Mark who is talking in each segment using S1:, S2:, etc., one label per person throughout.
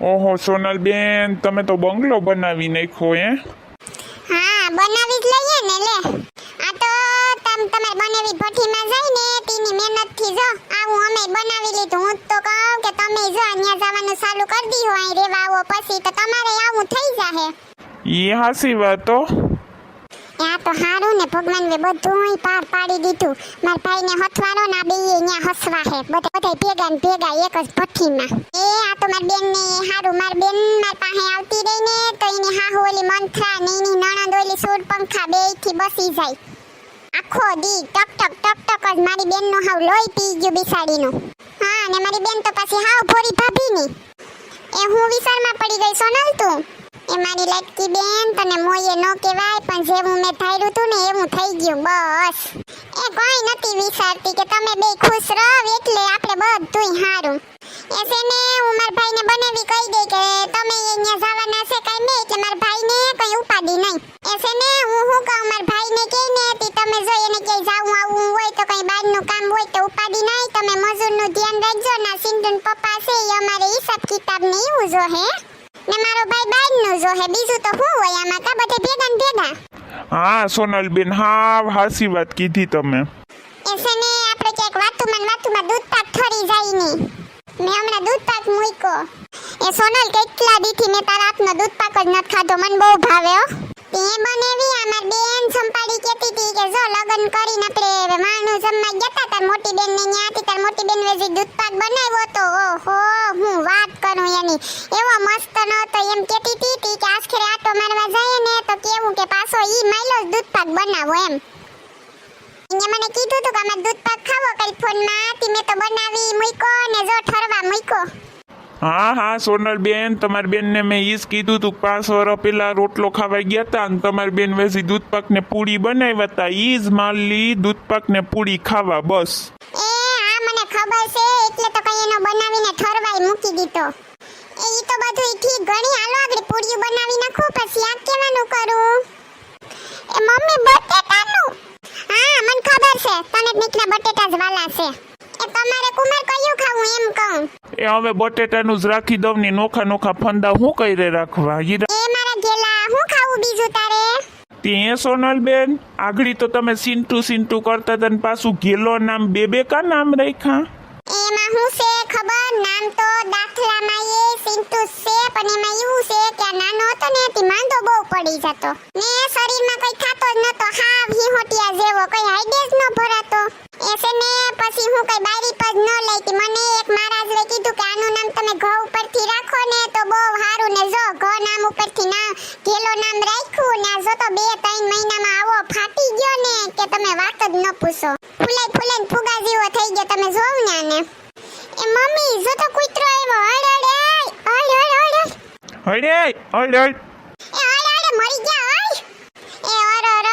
S1: ઓહો સોનલ બેન તમે તો બંગલો બનાવી નાખ્યો હે?
S2: હા બનાવી જ લઈએ ને લે. આ તો તમ તમારે બનાવી ભઠ્ઠીમાં જાય ને તેની મહેનતથી જો આવું અમે બનાવી લીધું. હું તો કહું કે તમે જો અહીંયા જવાનું ચાલુ કરી દીધું અહીં રેવા આવો પછી તો તમારે આવું થઈ જાહે.
S1: એ હાસી વાત તો
S2: તો હારું ને ભગવાન વે બધું પાર પાડી દીધું. મારા ભાઈને હથવારો ના બે અહીંયા હસવા હે. બધા બધા ભેગા ને ભેગા એક જ ભઠ્ઠીમાં. એ આ તો મારી બેન ને હારું, મારી બેન મારી પાસે આવતી રહી ને તો એની હાહુ ઓલી મંથરા ને એની નણંદ ઓલી સૂર પંખા બેથી બસી જાય. આખો દી ટક ટક ટક ટક જ મારી બેનનું હાવ લોહી પી ગયું બિસાડીનું. હા, ને મારી બેન તો પાછી હાવ ભોરી ભાભીની. એ હું વિશાળમાં પડી ગઈ સોનલ તું. એ મારી લટકી બેન, તને મોયે નો કહેવાય, પણ જેવું મેં ધાર્યું તું ને એવું થઈ ગયું, બસ. એ કોઈ નથી વિચારતી કે તમે બે ખુશ રહો, એટલે આપણે બધુંય ને મારો ભાઈ બહારનું જો હે બીજું તો હું હોય આમાં? કા બધે ભેગા ને ભેગા?
S1: હા સોનલ બેન હા હાસી વાત કીધી તમે.
S2: એસે ને આપણે ક્યાંક વાતુમાં ને વાતુમાં દૂધ પાક ઠરી જાય ને. મેં હમણાં દૂધ પાક મૂક્યો. એ સોનલ કેટલા દીથી મેં તારા હાથનો દૂધ પાક જ નથી ખાધો મને બહુ ભાવે હો. તે બનેવી અમાર બેન સંપાડી કહેતી હતી કે જો લગન કરીને આપણે માણું જમવા ગયા હતા મોટી બેન ને મોટી બેન વેજી દૂધ પાક બનાવ્યો તો ઓહો હું વાત કરું એની. એવો મસ્ત નહોતો એમ કહેતી હતી કે આખરે આટો મારવા જાય ને તો કેવું કે પાછો ઈ માયલો જ દૂધ પાક બનાવો એમ. એને મને કીધું તું કે દૂધ પાક ખાવો કઈ ફોનમાં તી મેં તો બનાવી મૂક્યો ને જો ઠરવા મૂક્યો.
S1: હા હા સોનલ બેન તમારી બેનને મેં ઈજ કીધું તું પાંચ વર્ષ પેલા રોટલો ખાવા ગયા હતા અને તમારી બેન વેસી દૂધ પાક ને પૂરી બનાવ્યા હતા ઈજ માલી દૂધ પાક ને પૂરી ખાવા બસ.
S2: એ ખબર છે એટલે તો કઈ એનો બનાવીને ઠરવાય મૂકી દીધો. એ ઈ તો બધું ઠીક ઘણી હાલો આગળ પૂરીયું બનાવી નાખો પછી આ કેવાનું કરું? એ મમ્મી બટેટાનું? હા મને ખબર છે તને નીકળા બટેટા જ વાલા છે. એ તમારે કુમાર કયું ખાવું એમ કહું?
S1: એ હવે બટેટાનું જ રાખી દઉં ને નોખા નોખા ફંદા હું કઈ રાખવા? રા-
S2: એ મારા ગેલા હું ખાવું બીજું તારે?
S1: તે સોનલ બેન આગળી તો તમે સિન્ટુ સિન્ટુ કરતા હતા પાછું ગેલો નામ બે બે કા નામ રાખ્યા?
S2: એમાં હું છે ખબર? નામ તો દાખલામાં એ સિંતુ છે, પણ એમાં એવું છે કે નાનો હતો ને તે માંદો બહુ પડી જતો. ને શરીરમાં કઈ ખાતો જ નતો હાવ હિહોટિયા જેવો કઈ હાઈડે જ ન ભરાતો એ છે ને પછી હું કઈ બારી પર ન લઈતી મને એક મહારાજે કીધું કે આનું નામ તમે ઘ ઉપરથી રાખો ને તો બહુ સારું ને જો ઘ નામ ઉપરથી ના ગેલો નામ રાખ્યું ને આ જો તો બે ત્રણ મહિનામાં આવો ફાટી ગયો ને કે તમે વાત જ ન પૂછો ફૂલાઈ ફૂલાઈને ફુગા જેવો થઈ ગયો તમે જોવ ને આને. એ મમ્મી જો તો કૂતરો આવ્યો. હળ હળ હળ હળ હળ
S1: હળે હળ
S2: એ હળ હળ મરી ગયા હળ એ અર અર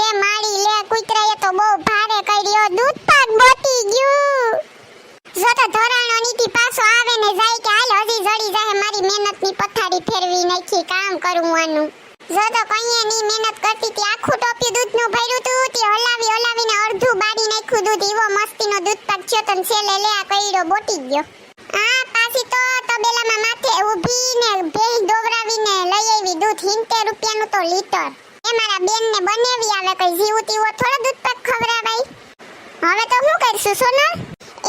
S2: એ મારી લે કૂતરાએ તો બહુ ભારે કર્યો. દૂધ પાક બોટી ગયું. જો તો ધોરાણો નીતિ પાછો આવે ને જાય કે હાલ હજી જડી જાય મારી મહેનતની પથારી ફેરવી નાખી કામ કરું આનું. જો તો કઈએ ની મહેનત કરતી તી આખું ટોપી દૂધનું ભર્યું તું, તે હલાવી હલાવીને અડધું બાડી નાખ્યું દૂધ એવો મસ્તીનો દૂધ પાક થયો તન છેલ્લે લે આ કઈડો બોટી ગયો. આ પાછી તો તબેલામાં માથે ઊભી ને ભેંસ દોવરાવીને લઈ આવી દૂધ 70 રૂપિયાનું તો લીટર. એ મારા બેનને બનેવી આવે કઈ જીવું તીવો થોડો દૂધ પાક ખવડાવાય. હવે તો શું કરશું, સોનલ?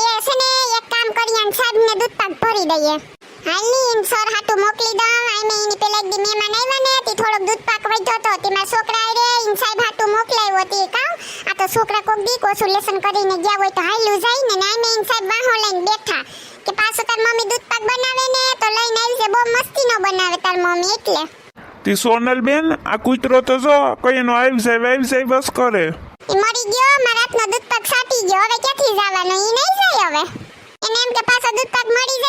S2: એ છે ને, એક કામ કરીએ સાહેબ ને દૂધ પાક ભરી દઈએ. હાલની સર હાટું મોકલી દઉં. આમે એની પેલા એક દી મહેમાન આવ્યા ને તે થોડોક દૂધ પાક વધ્યો તો તે મારા છોકરા રે ઇન સાહેબ હાટું મોકલાવ્યો તે કામ. આ તો છોકરા કોક દી કોસું લેસન કરીને ગયા હોય તો હાલ્યું જાય ને ને આમે ઇન સાહેબ વાહો લઈને બેઠા. કે પાછું તાર મમ્મી દૂધ પાક બનાવે ને તો લઈને આવી છે બહુ મસ્તીનો બનાવે તાર મમ્મી એટલે.
S1: તે સોનલ બેન આ કૂતરો તો જો કઈનો આવી જાય આવી જાય બસ કરે.
S2: એ મરી ગયો મારા હાથનો દૂધ પાક સાટી ગયો. હવે ક્યાંથી જવાનો? ઈ નહીં જાય હવે. એને એમ કે પાછો દૂધ પાક મળી જાય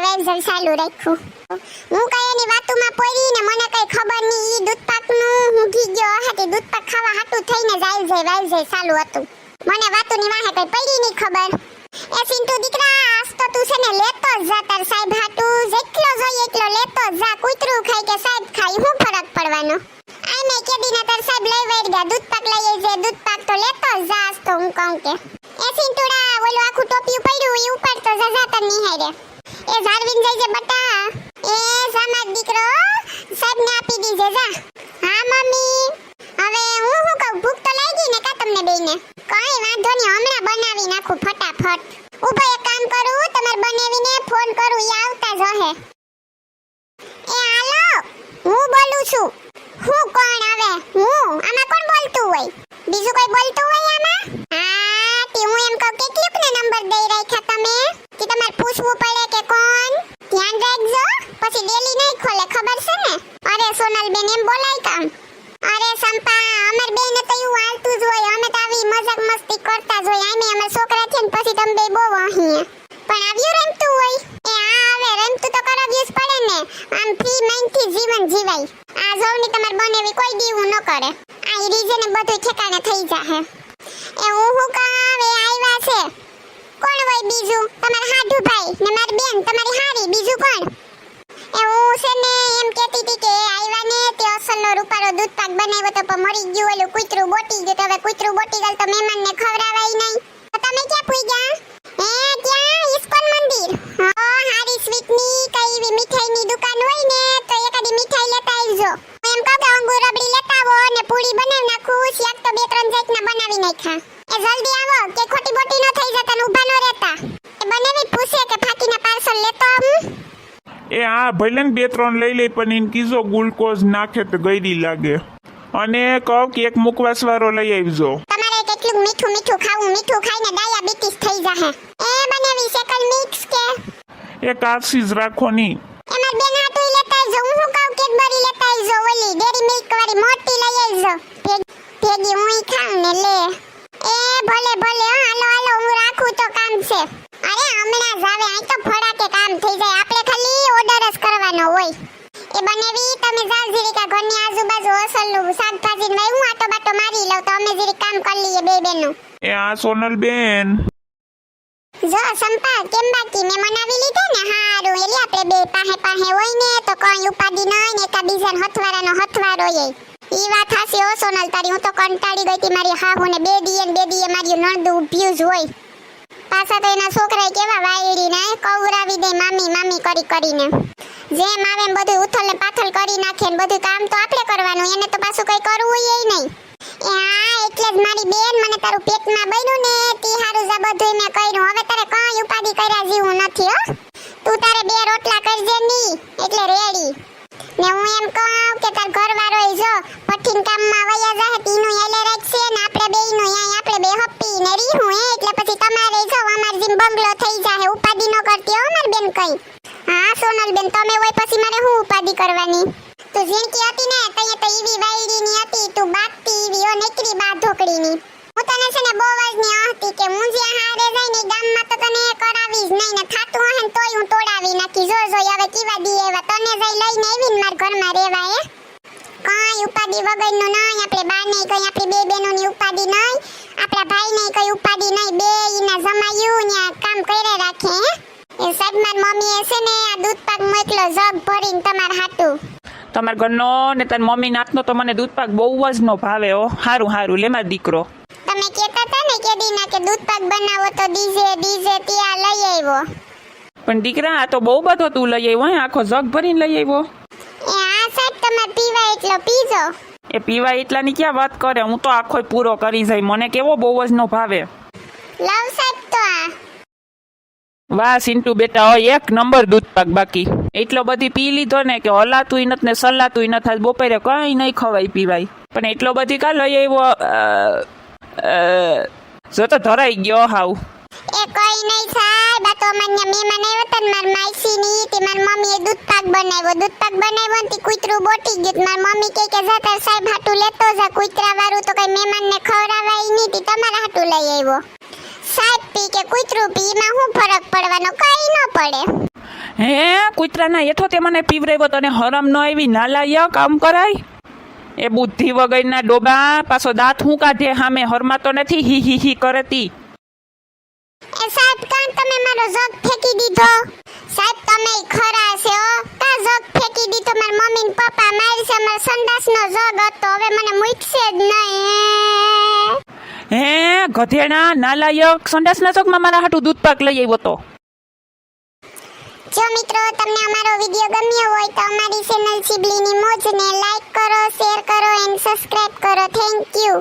S2: જાય ચાલુ રાખ્યું. હું કઈ એની વાતુમાં પડી ને મને કઈ ખબર નહીં. ઈ દૂધ પાકનું ઘી ગયો હતી દૂધ પાક ખાવા હાટું થઈને જાય જાય આવી જાય સાલું હતું. મને વાતુની વાહે કઈ પડી નહીં ખબર. એ સિંટુ દીકરા, આજ તો તું છે ને લેતો જ જા સાહેબ હાટું જેટલો જોઈએ એટલો લેતો જ જા કૂતરું ખાય કે સાહેબ ખાય હું ફરક પડવાનો આઈ મે કેદીના તાર સાહેબ લઈ વઈ ગયા દૂધ પાક લઈ આવી છે દૂધ પાક તો લેતો જ જા આજ તો હું કહું કે એ સિંટુડા ઓલું આખું ટોપિયું પડ્યું એ ઉપાડતો જા જા તને નિહાળે એ ઝારવીન લઈ જા બટા એ સામાજ દીકરો સાહેબને આપી દીજે જા હા, મમ્મી. હવે હું શું કહું? ભૂખ તો લાગી ને કા તમને બેયને? કઈ વાંધો નહીં, હમણાં બનાવી નાખું ફટાફટ. ઊભા એક કામ કરું, તમારે બનાવીને ફોન કરું, ઈ આવતા જ એ, હાલો. હું બોલું છું. હું કોણ આવે? હું? આમાં કોણ બોલતું હોય? બીજું કોઈ બોલતું હોય આમાં હા તે હું એમ કહું કેટલુંક ને નંબર દઈ રાખ્યા તમે કે તમારે પૂછવું પડે કે કોણ ધ્યાન રાખજો પછી ડેલી નહીં ખોલે ખબર છે ને અરે સોનલ બેન એમ બોલાય કામ અરે સંપા અમર બેન તો એવું હાલતું જ હોય અમે તો આવી મજાક મસ્તી કરતા જ હોય આમે અમાર છોકરા છે ને પછી તમે બે બહુ અહીં પણ આવ્યું રમતું હોય. એ આ હવે રમતું તો કરાવ્યું જ પડે ને. આમ ફ્રી માઇન્ડથી જીવન જીવાય. આ જોવની બને એવી કોઈ દીવું ન કરે. આ રીઝન બધું ઠેકાણે થઈ જાહે. એ હું હું કાવે આવ્યા છે? કોણ હોય બીજું? તમારા હાઢુ ભાઈ ને મારી બેન, તમારી હારી, બીજું કોણ? એ હું છે ને એમ કહેતી હતી કે આવ્યા ને, તે અસલનો રૂપારો દૂધ પાક બનાવ્યો તો પણ મરી ગયું, ઓલું કૂતરું બોટી ગયું. તો હવે કૂતરું બોટી ગયું તો મહેમાનને ખવડાવાય નહીં. નાખ્યા એ જલ્દી આવો કે ખોટી બોટી ન થઈ જતા ને ઊભા ન રહેતા. એ બનાવી પૂછે કે ફાકીના પાર્સલ લેતો આવું?
S1: એ હા ભલે ને બે ત્રણ લઈ લઈ પણ એને કીધો ગ્લુકોઝ નાખે તો ગયડી લાગે. અને કહો કે એક મુકવાસ વાળો લઈ આવજો.
S2: તમારે કેટલું મીઠું મીઠું ખાવું? મીઠું ખાઈને ડાયાબિટીસ થઈ જાહે. એ બનાવી શેકલ મિક્સ કે
S1: એ કાશી જ રાખો
S2: એમાં બેન હાટું લેતા આવજો હું શું કહું? કેડબરી લેતા આવજો ઓલી ડેરી મિલ્ક વાળી મોટી લઈ આવજો ભેગી હું ખાઉં ને લે. એ ભલે ભલે હો, હાલો હાલો હું રાખું તો કામ છે. અરે હમણાં જ આવે. અહીં તો કામ થઈ જાય. આપણે ખાલી ઓર્ડર જ કરવાનો હોય. એ બનેવી તમે જાવ જીરીકા ઘરની આજુબાજુ અસલનું શાકભાજી ને હું આટો બાટો મારી લઉં તો અમે કામ કરી લઈએ બે બેનું.
S1: એ આ સોનલ બેન
S2: જો સંપા કેમ બાકી મેં મનાવી લીધા ને હારું એટલે આપણે બે પાહે હોય ને તો કોઈ ઉપાડી ન હોય ને એકા બીજાને હથવારાનો હથવારો ઈ વાત હાસી હો સોનલ, તારી હું તો કંટાળી ગઈ હતી મારી હાહુ ને બે દીએ બે દીએ મારી નણદું ઊભ્યું જ હોય. પાછા તો એના છોકરાએ કેવા વાયડી ને કવરાવી દે મામી મામી કરી કરીને. જેમ આવે એમ બધું ઉથલ ને પાથલ કરી નાખે ને બધું કામ તો આપણે કરવાનું, એને તો પાછું કઈ કરવું ય નહીં. એ હા, એટલે જ મારી બેન મને તારું પેટમાં બન્યું ને, તી હારું જા બધું મેં કર્યું. હવે તારે કઈ ઉપાધિ કર્યા જેવું નથી હો. તું તારે બે રોટલા કરજે એટલે રેડી ને હું એમ કહું કે તાર ઘરવાળો ય જો પઠીન કામમાં વયા જાહે તીનું એલે રાખશે ને આપણે બેયનું યાય આપણે બે હપ્પી ને રીહું હે, એટલે પછી તમારે જો, અમાર જીમ બંગલો થઈ જાહે, ઉપાધિ ન કરતી હો માર બેન કઈ. હા સોનલ બેન તમે હોય પછી મારે હું ઉપાધિ કરવાની? તું ઝીણકી હતી ને, તઈએ તો ઈવી વાયડીની હતી, તું બાકતી ઈવી, ઓ નીકળી બા ઢોકળીની. હું તને છે ને બહુ જ ની હતી કે હું જ્યાં હારે જાય ને ઈ ગામમાં તો તને કરાવીશ જ નહીં ને થાતું હે તોય હું જો જો હવે કેવા દી એવા. તને જઈ લઈને આવીને માર ઘરમાં રહેવા હે? કઈ ઉપાધિ વગરનું નહીં. આપણે બાને કઈ આપણી બે બહેનોની ઉપાદી નહીં. આપણા ભાઈ ભાઈને કઈ ઉપાદી નહીં. બે ઈના જમાયું ને કામ કરે રાખે હે? એ સાહેબ માર મમ્મીએ છે ને આ દૂધ પાક મોકલો જગ ભરીને તમાર હાટું.
S3: તમાર ઘરનો ને તાર મમ્મી નાતનો તો મને દૂધ પાક બહુ જ નો ભાવે હો. હારું હારું લે માર દીકરો.
S2: તમે કહેતા હતા ને કે દીના કે દૂધ પાક બનાવો તો ડીજે ડીજે ત્યાં લઈ આવ્યો.
S3: પણ દીકરા આ તો બહુ બધો તું લઈ આવ્યો હે આખો જગ ભરીને લઈ આવ્યો.
S2: એ આ સાહેબ તમારે પીવા એટલો પીજો.
S3: એ પીવા એટલાની ક્યાં વાત કરે? હું તો આખો પૂરો કરી જાય. મને કેવો બહુ જ નો ભાવે.
S2: લવ સાહેબ તો આ.
S3: વાહ સિન્ટુ બેટા હોય એક નંબર દૂધ પાક બાકી. એટલો બધી પી લીધો ને કે હલાતુંય નથી ને સલાતુંય નથી આજ બપોરે કઈ નહીં ખવાય પીવાય. પણ એટલો બધી કા લઈ આવ્યો? જો તો ધરાઈ ગયો હાવ.
S2: એ કઈ નહીં સાહેબ આ તો અમારે મહેમાન આવ્યો હતા ને માર માસી ની તે માર મમ્મીએ દૂધ પાક બનાવ્યો. દૂધ પાક બનાવ્યો ને તે કૂતરું બોટી ગયું માર મમ્મી કહે કે, જા તાર સાહેબ હાટું લેતો જા કૂતરા વાળું તો કઈ મહેમાનને ખવડાવાય નહીં. તે તમારા હાટું લઈ આવ્યો સાહેબ પી કે, કૂતરું પી, એમાં શું ફરક પડવાનો? કઈ ન પડે.
S3: હે, કૂતરાના હેઠો તે મને પીવરાવ્યો તને હરમ ન આવી. નાલાયક કામ કરાય? એ બુદ્ધિ વગરના ડોબા પાછો દાંત હું કાઢે? હામે હરમાતો નથી. હી હી હી કરતી
S2: મારો જગ ફેંકી દીધો. સાહેબ તમે ખરા છે? ઓ કા જગ ફેંકી દીધો? માર મમ્મી ને પપ્પા મારી છે માર સંડાસનો જગ હતો. હવે મને મૂકશે જ નહીં.
S3: હે ગધેડા નાલાયક સંડાસના ચોકમાં મારા હાટું દૂધ પાક લઈ આવ્યો તો.
S2: જો મિત્રો તમને અમારો વીડિયો ગમ્યો હોય તો અમારી ચેનલ સિબલીની મોજને લાઈક કરો શેર કરો એન્ડ સબસ્ક્રાઇબ કરો. Thank you